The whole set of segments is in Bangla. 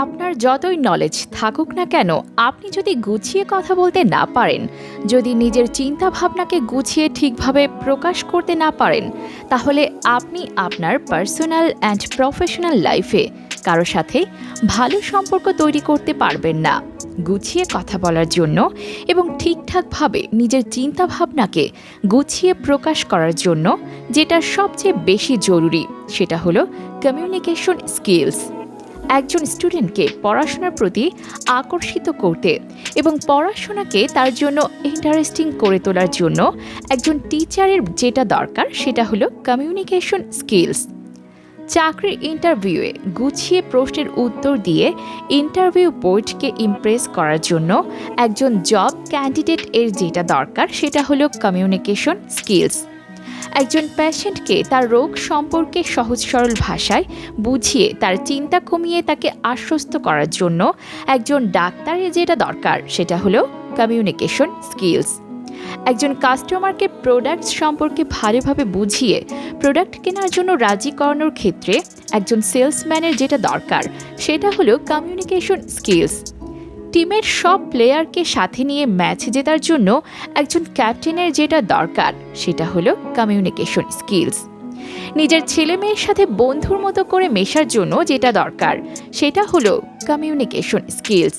আপনার যতই নলেজ থাকুক না কেন, আপনি যদি গুছিয়ে কথা বলতে না পারেন, যদি নিজের চিন্তা ভাবনাকে গুছিয়ে ঠিকভাবে প্রকাশ করতে না পারেন, তাহলে আপনি আপনার পার্সোনাল অ্যান্ড প্রফেশনাল লাইফে কারও সাথে ভালো সম্পর্ক তৈরি করতে পারবেন না। গুছিয়ে কথা বলার জন্য এবং ঠিকঠাকভাবে নিজের চিন্তা ভাবনাকে গুছিয়ে প্রকাশ করার জন্য যেটা সবচেয়ে বেশি জরুরি, সেটা হলো কমিউনিকেশন স্কিলস একজন স্টুডেন্টকে পড়াশোনার প্রতি আকর্ষিত করতে এবং পড়াশোনাকে তার জন্য ইন্টারেস্টিং করে তোলার জন্য একজন টিচারের যেটা দরকার সেটা হলো কমিউনিকেশন স্কিলস চাকরির ইন্টারভিউয়ে গুছিয়ে প্রশ্নের উত্তর দিয়ে ইন্টারভিউ বোর্ডকে ইমপ্রেস করার জন্য একজন জব ক্যান্ডিডেট এর যেটা দরকার সেটা হলো কমিউনিকেশন স্কিলস একজন পেশেন্টকে তার রোগ সম্পর্কে সহজ সরল ভাষায় বুঝিয়ে তার চিন্তা কমিয়ে তাকে আশ্বস্ত করার জন্য একজন ডাক্তারের যেটা দরকার, সেটা হলো কমিউনিকেশন স্কিলস একজন কাস্টমারকে প্রোডাক্ট সম্পর্কে ভালোভাবে বুঝিয়ে প্রোডাক্ট কেনার জন্য রাজি করানোর ক্ষেত্রে একজন সেলসম্যানের যেটা দরকার, সেটা হলো কমিউনিকেশন স্কিলস টিমের সব প্লেয়ারকে সাথে নিয়ে ম্যাচ জেতার জন্য একজন ক্যাপ্টেনের যেটা দরকার, সেটা হলো কমিউনিকেশন স্কিলস নিজের ছেলে মেয়ের সাথে বন্ধুর মতো করে মেশার জন্য যেটা দরকার, সেটা হলো কমিউনিকেশন স্কিলস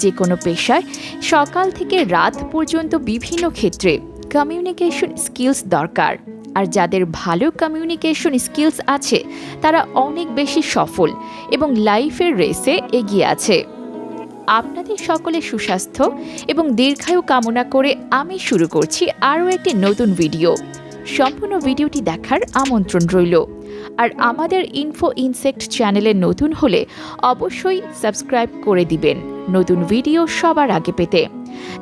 যে কোনো পেশায় সকাল থেকে রাত পর্যন্ত বিভিন্ন ক্ষেত্রে কমিউনিকেশন স্কিলস দরকার, আর যাদের ভালো কমিউনিকেশন স্কিলস আছে, তারা অনেক বেশি সফল এবং লাইফের রেসে এগিয়ে আছে। আপনাদের সকলের সুস্বাস্থ্য এবং দীর্ঘায়ু কামনা করে আমি শুরু করছি আরও একটি নতুন ভিডিও। সম্পূর্ণ ভিডিওটি দেখার আমন্ত্রণ রইল। আর আমাদের ইনফো ইনসেক্ট চ্যানেলে নতুন হলে অবশ্যই সাবস্ক্রাইব করে দিবেন নতুন ভিডিও সবার আগে পেতে।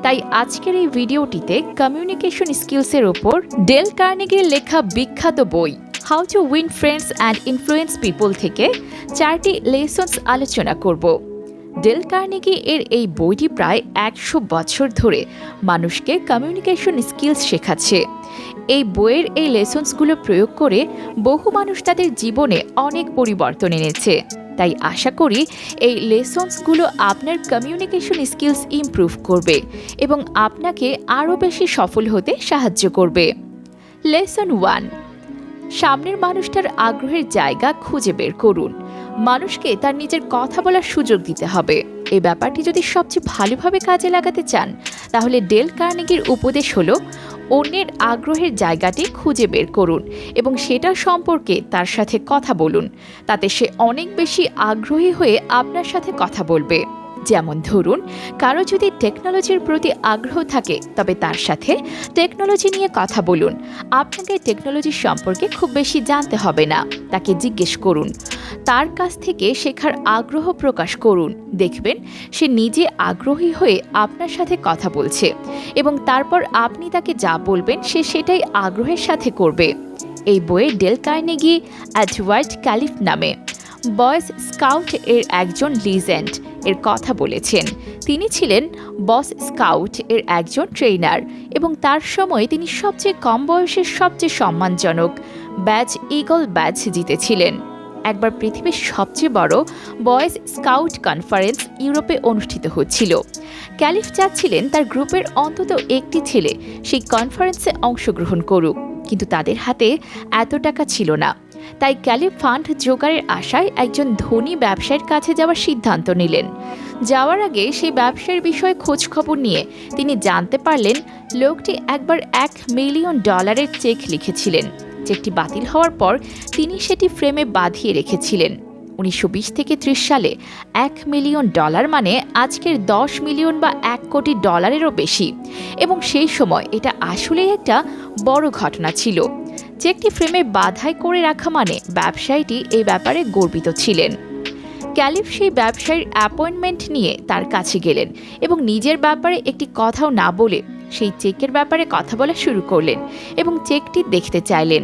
তাই আজকের এই ভিডিওটিতে কমিউনিকেশন স্কিলসের ওপর ডেল কার্নেগের লেখা বিখ্যাত বই how to win friends and influence people থেকে চারটি লেসন্স আলোচনা করব। ডেল কার্নেগি এর এই বইটি প্রায় একশো বছর ধরে মানুষকে কমিউনিকেশন স্কিলস শেখাচ্ছে। এই বইয়ের এই লেসন্সগুলো প্রয়োগ করে বহু মানুষ তাদের জীবনে অনেক পরিবর্তন এনেছে। তাই আশা করি এই লেসন্সগুলো আপনার কমিউনিকেশন স্কিলস ইমপ্রুভ করবে এবং আপনাকে আরও বেশি সফল হতে সাহায্য করবে। লেসন ওয়ান সামনের মানুষটার আগ্রহের জায়গা খুঁজে বের করুন। মানুষকে তার নিজের কথা বলার সুযোগ দিতে হবে। এই ব্যাপারটি যদি সবচেয়ে ভালোভাবে কাজে লাগাতে চান, তাহলে ডেল কার্নেগির উপদেশ হল, অন্যের আগ্রহের জায়গাটি খুঁজে বের করুন এবং সেটা সম্পর্কে তার সাথে কথা বলুন। তাতে সে অনেক বেশি আগ্রহী হয়ে আপনার সাথে কথা বলবে। যেমন ধরুন, কারও যদি টেকনোলজির প্রতি আগ্রহ থাকে, তবে তার সাথে টেকনোলজি নিয়ে কথা বলুন। আপনাকে টেকনোলজি সম্পর্কে খুব বেশি জানতে হবে না, তাকে জিজ্ঞেস করুন। তার কাছ থেকে শেখার আগ্রহ প্রকাশ করুন। দেখবেন, সে নিজে আগ্রহী হয়ে আপনার সাথে কথা বলছে এবং তারপর আপনি তাকে যা বলবেন, সে সেটাই আগ্রহের সাথে করবে। এই বইয়ে ডেল কার্নেগি অ্যাডওয়ার্ড ক্যালিফ নামে। বয়েজ স্কাউট এর একজন লিজেন্ড, এর কথা বলেছেন। তিনি ছিলেন বস স্কাউট এর একজন ট্রেনার এবং তার সময়ে তিনি সবচেয়ে কম বয়সের সবচেয়ে সম্মানজনক ব্যাচ ইগল ব্যাচ জিতেছিলেন। একবার পৃথিবীর সবচেয়ে বড় বয়েজ স্কাউট কনফারেন্স ইউরোপে অনুষ্ঠিত হচ্ছিল। ক্যালিফ চাচ্ছিলেন তার গ্রুপের অন্তত একটি ছেলে, সেই কনফারেন্সে অংশগ্রহণ করুক, কিন্তু তাদের হাতে এত টাকা ছিল না। তাই ক্যালিফ ফান্ড জোগাড়ের আশায় একজন ধনী ব্যবসায়ীর কাছে যাওয়ার সিদ্ধান্ত নিলেন। যাওয়ার আগে সেই ব্যবসার বিষয়ে খোঁজখবর নিয়ে তিনি জানতে পারলেন, লোকটি একবার এক মিলিয়ন ডলারের চেক লিখেছিলেন। চেকটি বাতিল হওয়ার পর তিনি সেটি ফ্রেমে বাঁধিয়ে রেখেছিলেন। উনিশশো বিশ থেকে ত্রিশ সালে এক মিলিয়ন ডলার মানে আজকের দশ মিলিয়ন বা এক কোটি ডলারেরও বেশি। এবং সেই সময় এটা আসলেই একটা বড় ঘটনা ছিল। চেকটি ফ্রেমে বাধাই করে রাখা মানে ব্যবসায়ীটি এই ব্যাপারে গর্বিত ছিলেন। ক্যালিফ সেই ব্যবসায়ীর অ্যাপয়েন্টমেন্ট নিয়ে তার কাছে গেলেন এবং নিজের ব্যাপারে একটি কথাও না বলে সেই চেকের ব্যাপারে কথা বলা শুরু করলেন এবং চেকটি দেখতে চাইলেন।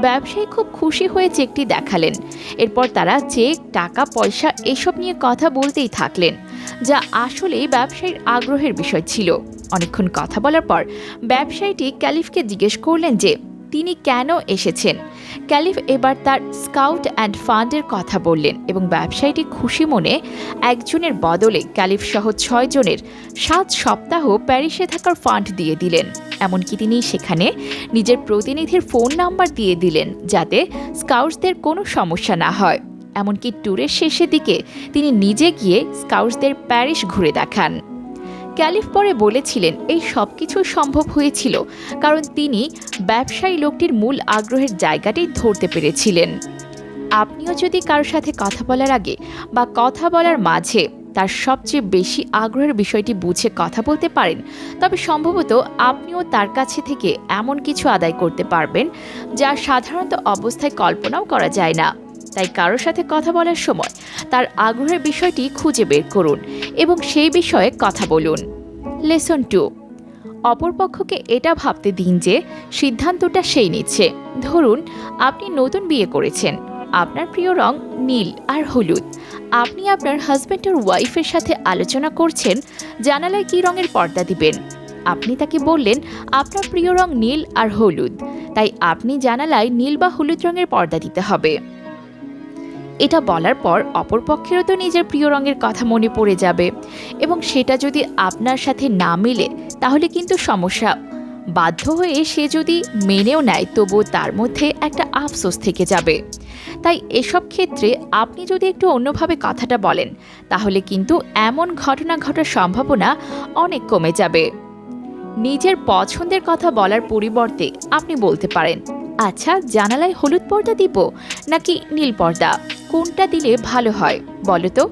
ব্যবসায়ী খুব খুশি হয়ে চেকটি দেখালেন। এরপর তারা চেক, টাকা, পয়সা এসব নিয়ে কথা বলতেই থাকলেন, যা আসলে ব্যবসায়ীর আগ্রহের বিষয় ছিল। অনেকক্ষণ কথা বলার পর ব্যবসায়ীটি ক্যালিফকে জিজ্ঞেস করলেন যে তিনি কেন এসেছেন? ক্যালিফ এবার তার স্কাউট অ্যান্ড ফান্ডের কথা বললেন এবং ব্যবসায়ীটি খুশি মনে একজনের বদলে ক্যালিফ সহ ছয়জনের সাত সপ্তাহ প্যারিসে থাকার ফান্ড দিয়ে দিলেন। এমনকি তিনি সেখানে নিজের প্রতিনিধির ফোন নাম্বার দিয়ে দিলেন যাতে স্কাউটসদের কোনো সমস্যা না হয়। এমনকি ট্যুরের শেষের দিকে তিনি নিজে গিয়ে স্কাউটসদের প্যারিস ঘুরে দেখান। ক্যালিফ পরে বলেছিলেন, এই সব কিছু সম্ভব হয়েছিল, কারণ তিনি ব্যবসায়ী লোকটির মূল আগ্রহের জায়গাটি ধরতে পেরেছিলেন। আপনিও যদি কারোর সাথে কথা বলার আগে বা কথা বলার মাঝে তার সবচেয়ে বেশি আগ্রহের বিষয়টি বুঝে কথা বলতে পারেন, তবে সম্ভবত আপনিও তার কাছে থেকে এমন কিছু আদায় করতে পারবেন যা সাধারণত অবস্থায় কল্পনাও করা যায় না। তাই কারোর সাথে কথা বলার সময় তার আগ্রহের বিষয়টি খুঁজে বের করুন এবং সেই বিষয়ে কথা বলুন। লেসন টু অপরপক্ষকে এটা ভাবতে দিন যে সিদ্ধান্তটা সেই নিচ্ছে। ধরুন, আপনি নতুন বিয়ে করেছেন। আপনার প্রিয় রং নীল আর হলুদ। আপনি আপনার হাজব্যান্ড আর ওয়াইফের সাথে আলোচনা করছেন, জানালায় কী রঙের পর্দা দিবেন? আপনি তাকে বললেন, আপনার প্রিয় রং নীল আর হলুদ। তাই আপনি জানালায় নীল বা হলুদ রঙের পর্দা দিতে হবে। এটা বলার পর অপরপক্ষেরও তো নিজের প্রিয় রঙের কথা মনে পড়ে যাবে। এবং সেটা যদি আপনার সাথে না মিলে, তাহলে কিন্তু সমস্যা। বাধ্য হয়ে সে যদি মেনেও নেয়, তবুও তার মধ্যে একটা আফসোস থেকে যাবে। তাই এসব ক্ষেত্রে আপনি যদি একটু অন্যভাবে কথাটা বলেন, তাহলে কিন্তু এমন ঘটনা ঘটার সম্ভাবনা অনেক কমে যাবে। নিজের পছন্দের কথা বলার পরিবর্তে আপনি বলতে পারেন আচ্ছা জানালায় হলুদ পর্দা দিব নাকি নীল পর্দা? কোনটা দিলে ভালো হয়? বলো তো।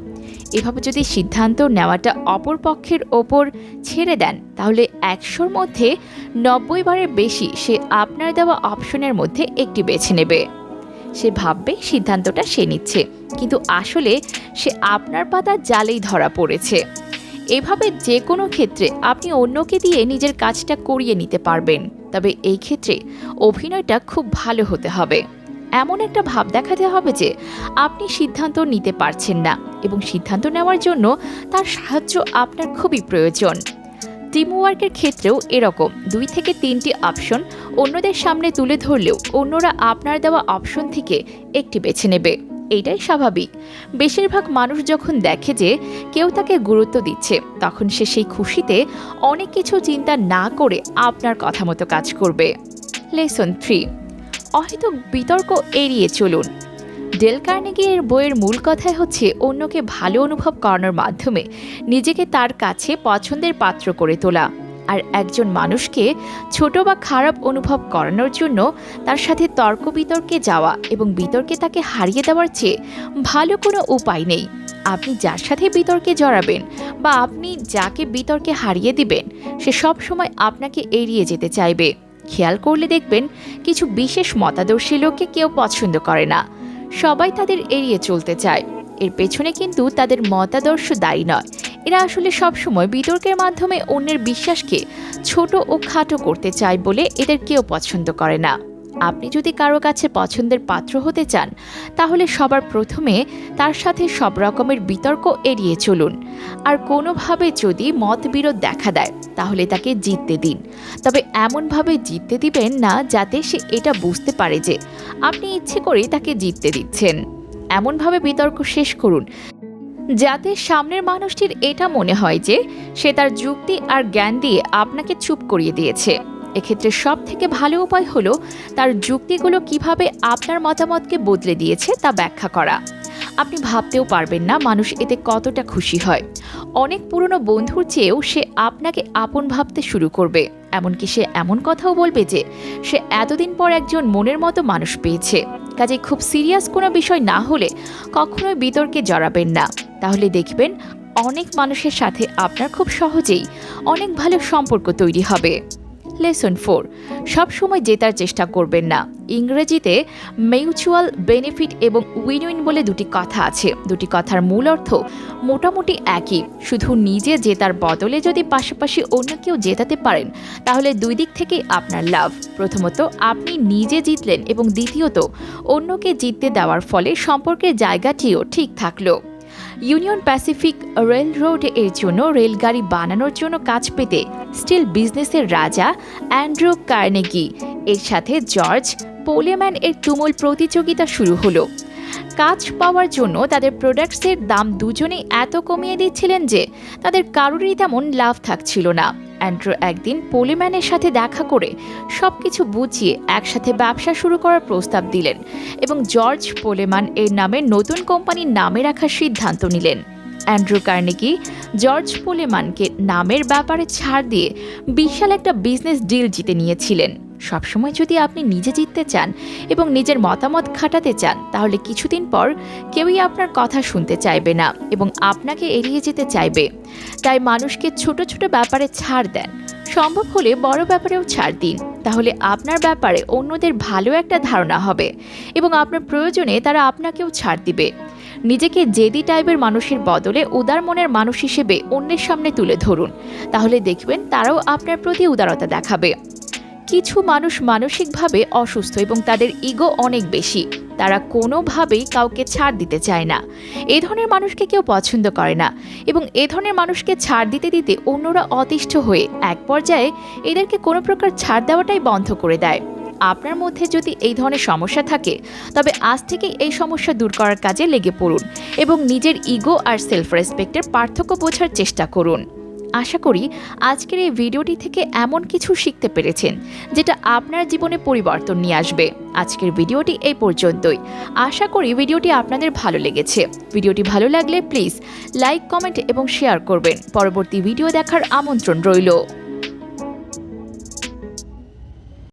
এভাবে যদি সিদ্ধান্ত নেওয়াটা অপর পক্ষের ওপর ছেড়ে দেন, তাহলে একশোর মধ্যে নব্বই বারের বেশি সে আপনার দেওয়া অপশনের মধ্যে একটি বেছে নেবে। সে ভাববে সিদ্ধান্তটা সে নিচ্ছে, কিন্তু আসলে সে আপনার পাতা জালেই ধরা পড়েছে। এভাবে যে কোনো ক্ষেত্রে আপনি অন্যকে দিয়ে নিজের কাজটা করিয়ে নিতে পারবেন, তবে এই ক্ষেত্রে অভিনয়টা খুব ভালো হতে হবে। এমন একটা ভাব দেখাতে হবে যে আপনি সিদ্ধান্ত নিতে পারছেন না এবং সিদ্ধান্ত নেওয়ার জন্য তার সাহায্য আপনার খুবই প্রয়োজন। টিমওয়ার্কের ক্ষেত্রেও এরকম দুই থেকে তিনটি অপশন অন্যদের সামনে তুলে ধরলেও অন্যরা আপনার দেওয়া অপশন থেকে একটি বেছে নেবে। এইটাই স্বাভাবিক। বেশিরভাগ মানুষ যখন দেখে যে কেউ তাকে গুরুত্ব দিচ্ছে, তখন সে সেই খুশিতে অনেক কিছু চিন্তা না করে আপনার কথা মতো কাজ করবে। লেসন থ্রি অহেতুক বিতর্ক এড়িয়ে চলুন। ডেল কার্নেগি এর বইয়ের মূল কথাই হচ্ছে অন্যকে ভালো অনুভব করানোর মাধ্যমে নিজেকে তার কাছে পছন্দের পাত্র করে তোলা। আর একজন মানুষকে ছোট বা খারাপ অনুভব করানোর জন্য তার সাথে তর্ক বিতর্কে যাওয়া এবং বিতর্কে তাকে হারিয়ে দেওয়ার চেয়ে ভালো কোনো উপায় নেই। আপনি যার সাথে বিতর্কে জড়াবেন বা আপনি যাকে বিতর্কে হারিয়ে দিবেন, সে সব সময় আপনাকে এড়িয়ে যেতে চাইবে। খেয়াল করলে দেখবেন কিছু বিশেষ মতাদর্শী লোককে কেউ পছন্দ করে না। সবাই তাদের এড়িয়ে চলতে চায়। এর পেছনে কিন্তু তাদের মতাদর্শ দায়ী নয়। এরা আসলে সবসময় বিতর্কের মাধ্যমে অন্যের বিশ্বাসকে ছোট ও খাটো করতে চায় বলে এদের কেউ পছন্দ করে না। আপনি যদি কারও কাছে পছন্দের পাত্র হতে চান, তাহলে সবার প্রথমে তার সাথে সব রকমের বিতর্ক এড়িয়ে চলুন। আর কোনোভাবে যদি মতবিরোধ দেখা দেয়, তাহলে তাকে জিততে দিন। তবে এমনভাবে জিততে দিবেন না, যাতে সে এটা বুঝতে পারে যে আপনি ইচ্ছে করেই তাকে জিততে দিচ্ছেন। এমনভাবে বিতর্ক শেষ করুন, যাতে সামনের মানুষটির এটা মনে হয় যে সে তার যুক্তি আর জ্ঞান দিয়ে আপনাকে চুপ করিয়ে দিয়েছে। এক্ষেত্রে সব থেকে ভালো উপায় হলো তার যুক্তিগুলো কীভাবে আপনার মতামতকে বদলে দিয়েছে তা ব্যাখ্যা করা। আপনি ভাবতেও পারবেন না মানুষ এতে কতটা খুশি হয়। অনেক পুরনো বন্ধুর চেয়েও সে আপনাকে আপন ভাবতে শুরু করবে। এমনকি সে এমন কথাও বলবে যে, সে এতদিন পর একজন মনের মতো মানুষ পেয়েছে। কাজে খুব সিরিয়াস কোনো বিষয় না হলে কখনোই বিতর্কে জড়াবেন না। তাহলে দেখবেন, অনেক মানুষের সাথে আপনার খুব সহজেই অনেক ভালো সম্পর্ক তৈরি হবে। Lesson four. সবসময় জেতার চেষ্টা করবেন না। ইংরেজিতে মিউচুয়াল বেনিফিট এবং উইন উইন বলে দুটি কথা আছে। দুটি কথার মূল অর্থ মোটামুটি একই। শুধু নিজে জেতার বদলে যদি পাশাপাশি অন্য কেউ জেতাতে পারেন, তাহলে দুই দিক থেকেই আপনার লাভ। প্রথমত, আপনি নিজে জিতলেন এবং দ্বিতীয়ত, অন্যকে জিততে দেওয়ার ফলে সম্পর্কের জায়গাটিও ঠিক থাকল। ইউনিয়ন প্যাসিফিক রেলরোড এর জন্য রেলগাড়ি বানানোর জন্য কাজ পেতে স্টিল বিজনেসের রাজা অ্যান্ড্রু কার্নেগি, এর সাথে জর্জ পোলেম্যান এর তুমুল প্রতিযোগিতা শুরু হলো। কাজ পাওয়ার জন্য তাদের প্রোডাক্টসের দাম দুজনেই এত কমিয়ে দিচ্ছিলেন যে তাদের কারোরই তেমন লাভ থাকছিল না। অ্যান্ড্রু একদিন পলিম্যানের সাথে দেখা করে সব কিছু বুঝিয়ে একসাথে ব্যবসা শুরু করার প্রস্তাব দিলেন এবং জর্জ পোলেমান এর নামে নতুন কোম্পানির নামে রাখার সিদ্ধান্ত নিলেন। অ্যান্ড্রু কার্নেকি জর্জ পোলেমানকে নামের ব্যাপারে ছাড় দিয়ে বিশাল একটা বিজনেস ডিল জিতে নিয়েছিলেন। সবসময় যদি আপনি নিজে জিততে চান এবং নিজের মতামত খাটাতে চান, তাহলে কিছুদিন পর কেউই আপনার কথা শুনতে চাইবে না এবং আপনাকে এড়িয়ে যেতে চাইবে। তাই মানুষকে ছোট ছোট ব্যাপারে ছাড় দেন। সম্ভব হলে বড় ব্যাপারেও ছাড় দিন। তাহলে আপনার ব্যাপারে অন্যদের ভালো একটা ধারণা হবে এবং আপনার প্রয়োজনে তারা আপনাকেও ছাড় দিবে। নিজেকে জেদি টাইপের মানুষের বদলে উদার মনের মানুষ হিসেবে অন্যের সামনে তুলে ধরুন। তাহলে দেখবেন তারাও আপনার প্রতি উদারতা দেখাবে। কিছু মানুষ মানসিকভাবে অসুস্থ এবং তাদের ইগো অনেক বেশি। তারা কোনোভাবেই কাউকে ছাড় দিতে চায় না। এ ধরনের মানুষকে কেউ পছন্দ করে না এবং এ ধরনের মানুষকে ছাড় দিতে দিতে অন্যরা অতিষ্ঠ হয়ে এক পর্যায়ে এদেরকে কোনো প্রকার ছাড় দেওয়াটাই বন্ধ করে দেয়। আপনার মধ্যে যদি এই ধরনের সমস্যা থাকে, তবে আজ থেকে এই সমস্যা দূর করার কাজে লেগে পড়ুন এবং নিজের ইগো আর সেলফ রেসপেক্টের পার্থক্য বোঝার চেষ্টা করুন। আশা করি আজকের এই ভিডিওটি থেকে এমন কিছু শিখতে পেরেছেন, যেটা আপনার জীবনে পরিবর্তন নিয়ে আসবে। আজকের ভিডিওটি এই পর্যন্তই। আশা করি ভিডিওটি আপনাদের ভালো লেগেছে। ভিডিওটি ভালো লাগলে প্লিজ লাইক, কমেন্ট এবং শেয়ার করবেন। পরবর্তী ভিডিও দেখার আমন্ত্রণ রইল।